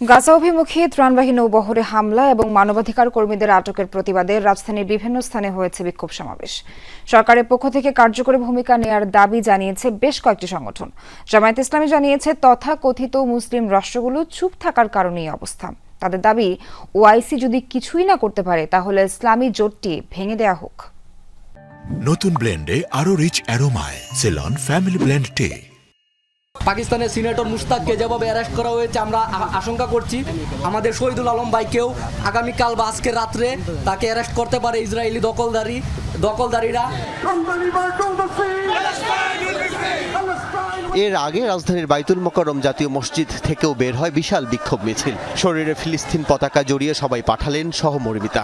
গাজা অভিমুখী ত্রাণবাহী নৌবহরে হামলা এবং মানবাধিকার কর্মীদের আটকের প্রতিবাদে রাজধানীর বিভিন্ন স্থানে হয়েছে বিক্ষোভ সমাবেশ। সরকারের পক্ষ থেকে কার্যকরী ভূমিকা নেয়ার দাবি জানিয়েছে বেশ কয়েকটি সংগঠন। জামায়াত ইসলামী জানিয়েছে, তথাকথিত মুসলিম রাষ্ট্রগুলো চুপ থাকার কারণে এই অবস্থা। তাদের দাবি, ওআইসি যদি কিছুই না করতে পারে, তাহলে ইসলামী জোটটি ভেঙে দেয়া হোক। নতুন ব্লেন্ডে আরও রিচ অ্যারোমায়, সেলন, ফ্যামিলি ব্লেন্ড টে। পাকিস্তানের সিনেটর মুস্তাককে যেভাবে অ্যারেস্ট করা হয়েছে আমরা আশঙ্কা করছি। আমাদের শহীদুল আলম ভাইকেও আগামীকাল বা আজকে রাত্রে তাকে অ্যারেস্ট করতে পারে ইসরায়েলি দখলদারি দখলদারিরা! এর আগে রাজধানীর বাইতুল মোকাররম জাতীয় মসজিদ থেকেও বের হয় বিশাল বিক্ষোভ মিছিল। শরীরে ফিলিস্তিন পতাকা জড়িয়ে সবাই পাঠালেন সহমর্মিতা।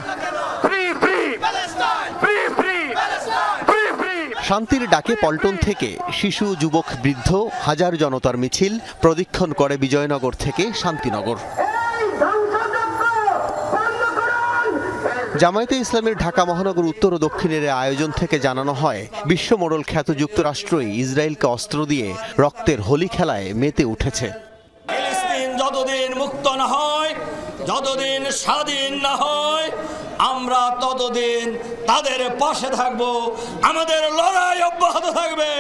শান্তির ডাকে পল্টন থেকে শিশু, যুবক, বৃদ্ধ, হাজার জনতার মিছিল প্রদীক্ষণ করে বিজয়নগর থেকে শান্তিনগর! জামায়াতে ইসলামের ঢাকা মহানগর উত্তর ও দক্ষিণের আয়োজন থেকে জানানো হয়, বিশ্ব মোড়ল খ্যাত যুক্তরাষ্ট্রই ইসরায়েলকে অস্ত্র দিয়ে রক্তের হোলি খেলায় মেতে উঠেছে যতদিন মুক্ত না হয়, যতদিন স্বাধীন না হয় আমরা ততদিন তাদের পাশে থাকব। আমাদের লড়াই অব্যাহত থাকবে।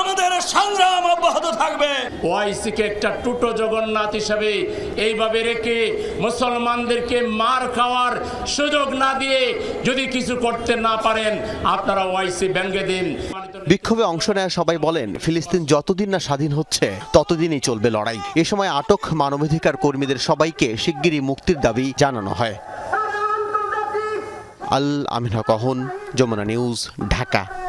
আমাদের সংগ্রাম অব্যাহত থাকবে। ওআইসিকে একটা টুটো জগন্নাথ হিসাবে এইভাবে রেখে মুসলমানদেরকে মার খাওয়ার সুযোগ না দিয়ে যদি কিছু করতে না পারেন আপনারা ওআইসি ব্যাঙ্গে দিন। বিক্ষোভে অংশ নেয় সবাই বলেন ফিলিস্তিন যতদিন না স্বাধীন হচ্ছে ততদিনই চলবে লড়াই। এ সময় আটক মানবাধিকার কর্মীদের সবাইকে শিগগিরই মুক্তির দাবি জানানো হয়। আল আমিনা কহন যমুনা নিউজ ঢাকা।